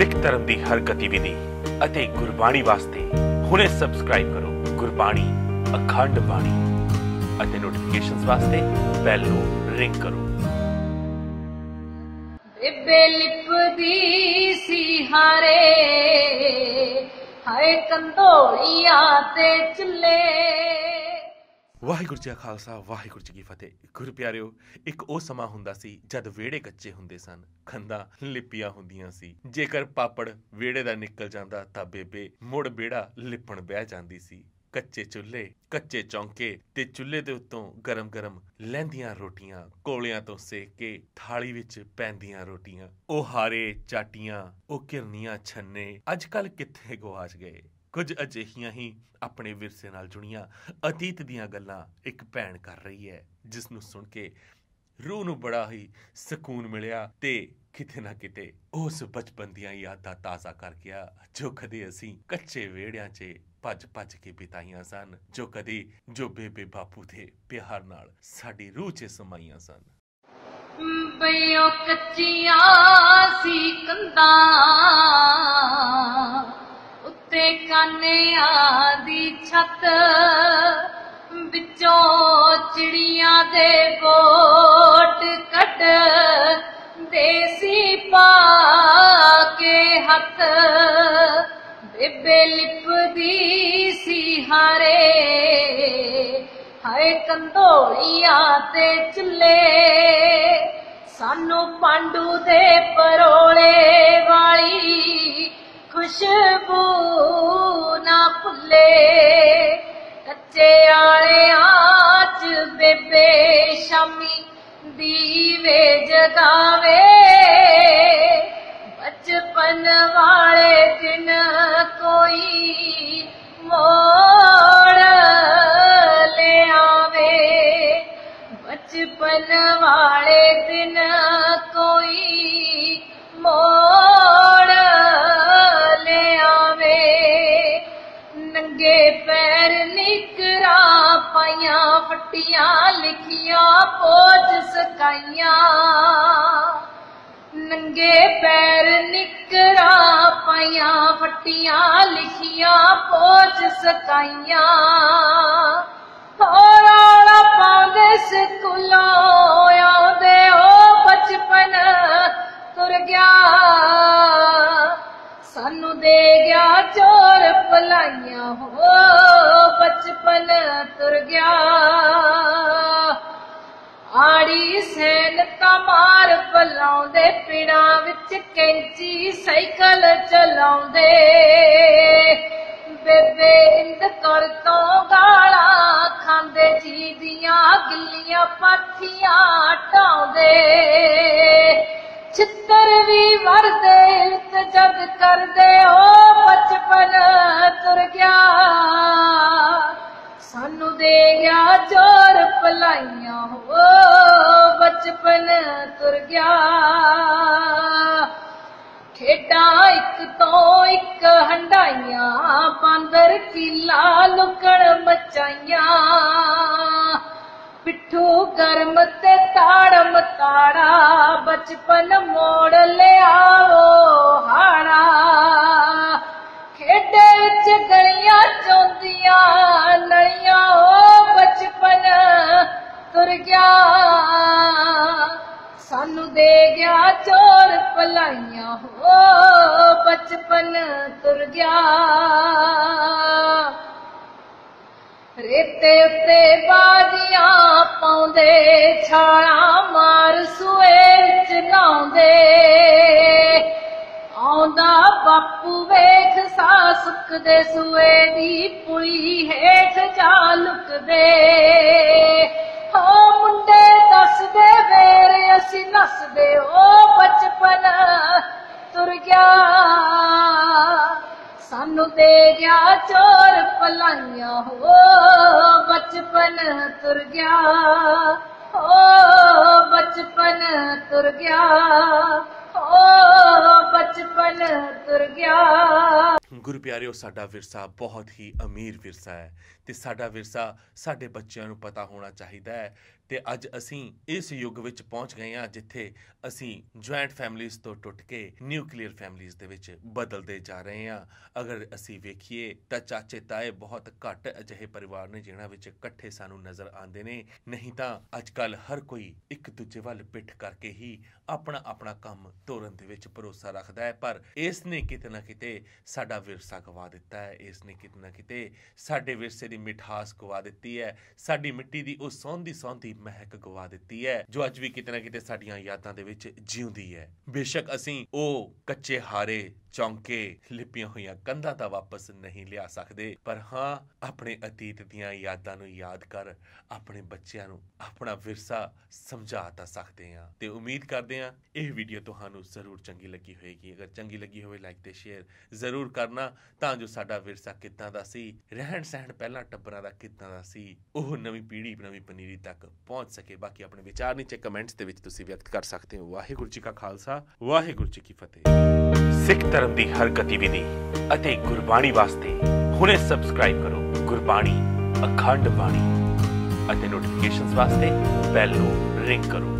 ਸਿੱਖ ਧਰਮ ਦੀ ਹਰ ਗਤੀਵਿਧੀ ਅਤੇ ਗੁਰਬਾਣੀ ਵਾਸਤੇ ਹੁਣੇ ਸਬਸਕ੍ਰਾਈਬ ਕਰੋ ਗੁਰਬਾਣੀ, ਅਖੰਡ ਬਾਣੀ ਅਤੇ ਨੋਟੀਫਿਕੇਸ਼ਨਸ ਵਾਸਤੇ ਬੈਲ ਨੂੰ ਰਿੰਗ ਕਰੋ। ਬੇਬੇ ਲਿਪਦੀ ਸੀ ਹਾਰੇ, ਹਾਏ ਕੰਧੋਲੀਆਂ ਤੇ ਚੁੱਲੇ ਵਾਹਿਗੁਰੂ ਜੀ ਕਾ ਖਾਲਸਾ, ਵਾਹਿਗੁਰੂ ਜੀ ਕੀ ਫਤਿਹ। ਗੁਰੂ ਪਿਆਰਿਓ, ਇੱਕ ਉਹ ਸਮਾਂ ਹੁੰਦਾ ਸੀ ਜਦ ਵਿਹੜੇ ਕੱਚੇ ਹੁੰਦੇ ਸਨ, ਖੰਦਾ ਲਿਪੀਆਂ ਹੁੰਦੀਆਂ ਸੀ। ਜੇਕਰ ਪਾਪੜ ਵਿਹੜੇ ਦਾ ਨਿਕਲ ਜਾਂਦਾ ਤਾਂ ਬੇਬੇ ਮੁੜ ਵਿਹੜਾ ਲਿਪਣ ਬਹਿ ਜਾਂਦੀ ਸੀ। ਕੱਚੇ ਚੁੱਲ੍ਹੇ, ਕੱਚੇ ਚੌਂਕੇ ਤੇ ਚੁੱਲ੍ਹੇ ਦੇ ਉੱਤੋਂ ਗਰਮ-ਗਰਮ ਲਹਿੰਦੀਆਂ ਰੋਟੀਆਂ, ਕੋਲਿਆਂ ਤੋਂ ਸੇਕ ਕੇ ਥਾਲੀ ਵਿੱਚ ਪੈਂਦੀਆਂ ਰੋਟੀਆਂ। ਉਹ ਹਾਰੇ ਚਾਟੀਆਂ, ਉਹ ਕਿਰਨੀਆਂ ਛੰਨੇ ਅੱਜ-ਕੱਲ ਕਿੱਥੇ ਗਵਾਚ ਗਏ? ਕੁਝ ਅਜਿਹੀਆਂ ਹੀ ਆਪਣੇ ਵਿਰਸੇ ਨਾਲ ਜੁੜੀਆਂ। ਅਤੀਤ ਦੀਆਂ ਗੱਲਾਂ ਇੱਕ ਭੈਣ ਕਰ ਰਹੀ ਹੈ, ਜਿਸ ਨੂੰ ਸੁਣ ਕੇ ਰੂਹ ਨੂੰ ਬੜਾ ਹੀ ਸਕੂਨ ਮਿਲਿਆ ਤੇ ਕਿਤੇ ਨਾ ਕਿਤੇ ਉਸ ਬਚਪਨ ਦੀਆਂ ਯਾਦਾਂ ਤਾਜ਼ਾ ਕਰ ਗਿਆ, ਜੋ ਕਦੇ ਅਸੀਂ ਕੱਚੇ ਵਿਹੜਿਆਂ 'ਚ ਭੱਜ ਭੱਜ ਕੇ ਬਿਤਾਈਆਂ ਸਨ, ਜੋ ਕਦੇ ਜੋ ਬੇਬੇ ਬਾਪੂ ਦੇ ਪਿਆਰ ਨਾਲ ਸਾਡੀ ਰੂਹ 'ਚ ਸਮਾਈਆਂ ਸਨ। ਬਈਓ ਕੱਚੀਆਂ ਸੀ ਕੰਧਾਂ ਉੱਤੇ ਕਾਨਿਆਂ ਦੀ ਛੱਤ ਵਿੱਚੋਂ ਚਿੜੀਆਂ ਦੇ ਬੋਟ ਕੱਟ ਦੇਸੀ ਪਾ ਕੇ ਹੱਥ। ਬੇਬੇ ਲਿਪਦੀ ਸੀ ਹਾਰੇ, ਹਾਏ ਕੰਧੋਲੀਆਂ ਤੇ ਚੁੱਲੇ ਸਾਨੂੰ ਪਾਂਡੂ ਦੇ ਪਰੋਲੇ ਕੱਚੇ ਆਲਿਆਂ ਚ ਬੇਬੇ ਸ਼ਾਮੀ ਦੀਵੇ ਜਗਾਵੇ। ਬਚਪਨ ਵਾਲੇ ਦਿਨ ਕੋਈ ਮੋੜ ਲਿਆਵੇ। ਬਚਪਨ ਵਾਲੇ ਦਿਨ ਕੋਈ ਮੋੜ ਨੰਗੇ ਪੈਰ ਨਿਕਰਾਂ, ਪਾਈਆਂ ਫੱਟੀਆਂ, ਲਿਖੀਆਂ ਪੋਜ ਸਕਾਈਆਂ ਨੰਗੇ ਪੈਰ ਨਿਕਰਾਂ, ਪਾਈਆਂ ਫੱਟੀਆਂ, ਲਿਖੀਆਂ ਪੋਚ ਸਕਾਈਆਂ ਹੋਰਾਲਾ ਪਾਉਂਦੇ ਸਕੂਲੋਂ ਭਲਾਈਆਂ ਹੋ, ਬਚਪਨ ਤੁਰ ਗਿਆ। ਆੜੀ ਸੈਨ ਕਮਾਰ ਬਲਾਉਂਦੇ, ਪਿੜਾਂ ਵਿੱਚ ਕੈਂਚੀ ਸਾਈਕਲ ਚਲਾਉਂਦੇ। ਬੇਬੇ ਇੰਦ ਕਰ ਤੋਂ ਗਾਲਾਂ ਖਾਂਦੇ, ਜੀ ਦੀਆਂ ਗਿੱਲੀਆਂ ਪਾਥੀਆਂ ਢਾਉਂਦੇ ਛਿੱਤਰ ਵੀ ਵਰਦੇ ਤੇ ਜਦ ਕਰਦੇ ਹੋ ਬਚਪਨ ਗਿਆ ਚੋਰ ਭਲਾਈਆਂ, ਹੋ ਬਚਪਨ ਤੁਰ ਗਿਆ। ਖੇਡਾਂ ਇੱਕ ਤੋਂ ਇੱਕ ਹੰਡਾਈਆਂ, ਬਾਂਦਰ ਕੀਲਾ ਲੁਕਣ ਮਚਾਈਆਂ। ਪਿੱਠੂ ਗਰਮ ਤੇ ਤਾੜਮ ਤਾੜਾ, ਬਚਪਨ ਮੋੜ ਲਿਆ। ਤੁਰ ਗਿਆ। ਸਾਨੂੰ ਦੇ ਗਿਆ ਚੋਰ ਭਲਾਈਆਂ, ਹੋ ਬਚਪਨ ਤੁਰ ਗਿਆ। ਰੇਤੇ ਉੱਤੇ ਬਾਜੀਆਂ ਪਾਉਂਦੇ, ਛਾਲਾਂ ਮਾਰ ਸੁਏ ਵਿੱਚ ਆਉਂਦਾ ਬਾਪੂ ਵੇਖ ਸਾ ਸੁੱਕਦੇ, ਸੂਏ ਦੀ ਪੁਲੀ ਹੇਠ ਜਾ ਲੁਕਦੇ। ਹੋ ਮੁੰਡੇ ਦੱਸਦੇ ਵੇਰੇ, ਅਸੀਂ ਨੱਸਦੇ ਓ ਬਚਪਨ। ਤੁਰ ਗਿਆ, ਸਾਨੂੰ ਦੇ ਗਿਆ ਚੋਰ ਭਲਾਈਆਂ ਹੋ ਬਚਪਨ। ਤੁਰ ਗਿਆ, ਓ ਬਚਪਨ ਤੁਰ ਗਿਆ ਹੋ ਬਚਪਨ ਤੁਰ ਗਿਆ। ਗੁਰੂ ਪਿਆਰਿਓ ਸਾਡਾ ਵਿਰਸਾ ਬਹੁਤ ਹੀ ਅਮੀਰ ਵਿਰਸਾ ਹੈ ਤੇ ਸਾਡਾ ਵਿਰਸਾ ਸਾਡੇ ਬੱਚਿਆਂ ਨੂੰ ਪਤਾ ਹੋਣਾ ਚਾਹੀਦਾ ਹੈ ਤੇ ਅੱਜ ਅਸੀਂ ਇਸ ਯੁੱਗ ਵਿੱਚ ਪਹੁੰਚ ਗਏ ਹਾਂ, ਜਿੱਥੇ ਅਸੀਂ ਜੁਆਇੰਟ ਫੈਮਿਲੀਜ਼ ਤੋਂ ਟੁੱਟ ਕੇ ਨਿਊਕਲੀਅਰ ਫੈਮਿਲੀਜ਼ ਦੇ ਵਿੱਚ ਬਦਲਦੇ ਜਾ ਰਹੇ ਹਾਂ। ਅਗਰ ਅਸੀਂ ਵੇਖੀਏ ਤਾਂ ਚਾਚੇ ਤਾਏ ਬਹੁਤ ਘੱਟ ਅਜਿਹੇ ਪਰਿਵਾਰ ਨੇ ਜਿਨ੍ਹਾਂ ਵਿੱਚ ਇਕੱਠੇ ਸਾਨੂੰ ਨਜ਼ਰ ਆਉਂਦੇ ਨੇ। ਨਹੀਂ ਤਾਂ ਅੱਜ ਕੱਲ ਹਰ ਕੋਈ ਇੱਕ ਦੂਜੇ ਵੱਲ ਪਿੱਠ ਕਰਕੇ ਹੀ ਆਪਣਾ ਆਪਣਾ ਕੰਮ ਤੋਰਨ ਦੇ ਵਿੱਚ ਭਰੋਸਾ ਰੱਖਦਾ ਹੈ। ਪਰ ਇਸ ਨੇ ਕਿਤੇ ਨਾ ਕਿਤੇ ਸਾਡਾ ਵਿਰਸਾ ਗਵਾ ਦਿੱਤਾ ਹੈ। ਇਸ ਨੇ ਕਿਤੇ ਨਾ ਕਿਤੇ ਸਾਡੇ ਵਿਰਸੇ ਦੀ ਮਿਠਾਸ ਗਵਾ ਦਿੱਤੀ ਹੈ। ਸਾਡੀ ਮਿੱਟੀ ਦੀ ਉਹ ਸੌਂਦੀ ਸੌਂਦੀ ਮਹਿਕ ਗਵਾ ਦਿੱਤੀ ਹੈ, ਜੋ ਅੱਜ ਵੀ ਕਿਤੇ ਨਾ ਕਿਤੇ ਸਾਡੀਆਂ ਯਾਦਾਂ ਦੇ ਵਿੱਚ ਜਿਉਂਦੀ ਹੈ। ਬੇਸ਼ੱਕ ਅਸੀਂ ਉਹ ਕੱਚੇ ਹਾਰੇ, ਚੌਂਕੇ, ਲਿਪੀਆਂ ਹੋਈਆਂ ਕੰਧਾਂ ਤਾਂ ਵਾਪਸ ਨਹੀਂ ਲਿਆ ਸਕਦੇ, ਪਰ ਹਾਂ, ਆਪਣੇ ਅਤੀਤ ਦੀਆਂ ਯਾਦਾਂ ਨੂੰ ਯਾਦ ਕਰ, ਆਪਣੇ ਬੱਚਿਆਂ ਨੂੰ ਆਪਣਾ ਵਿਰਸਾ ਸਮਝਾ ਤਾਂ ਸਕਦੇ ਹਾਂ। ਤੇ ਉਮੀਦ ਕਰਦੇ ਹਾਂ, ਇਹ ਵੀਡੀਓ ਤੁਹਾਨੂੰ ਜ਼ਰੂਰ ਚੰਗੀ ਲੱਗੀ ਹੋਵੇਗੀ ਅਗਰ ਚੰਗੀ ਲੱਗੀ ਹੋਵੇ ਲਾਈਕ ਤੇ ਸ਼ੇਅਰ ਜ਼ਰੂਰ ਕਰਨਾ, ਤਾਂ ਜੋ ਸਾਡਾ ਵਿਰਸਾ ਕਿੱਦਾਂ ਦਾ ਸੀ ਰਹਿਣ ਸਹਿਣ ਪਹਿਲਾਂ ਟੱਬਰਾਂ ਦਾ ਕਿੱਦਾਂ ਦਾ ਸੀ, ਉਹ ਨਵੀਂ ਪੀੜ੍ਹੀ, ਨਵੀਂ ਪਨੀਰੀ ਤੱਕ ਪਹੁੰਚ ਸਕੇ। ਬਾਕੀ ਆਪਣੇ ਵਿਚਾਰ ਨੀਚੇ ਕਮੈਂਟਸ ਦੇ ਵਿੱਚ ਤੁਸੀਂ ਵਿਅਕਤ ਕਰ ਸਕਦੇ ਹੋ। ਵਾਹਿਗੁਰੂ ਜੀ ਕਾ ਖਾਲਸਾ, ਵਾਹਿਗੁਰੂ ਜੀ ਕੀ ਫਤਿਹ। ਸਿੱਖ ਧਰਮ ਦੀ ਹਰ ਗਤੀਵਿਧੀ ਅਤੇ ਗੁਰਬਾਣੀ ਵਾਸਤੇ ਹੁਣੇ ਸਬਸਕ੍ਰਾਈਬ ਕਰੋ। ਗੁਰਬਾਣੀ, ਅਖੰਡ ਬਾਣੀ ਅਤੇ ਨੋਟੀਫਿਕੇਸ਼ਨਸ ਵਾਸਤੇ ਬੈਲ ਨੂੰ ਰਿੰਗ ਕਰੋ।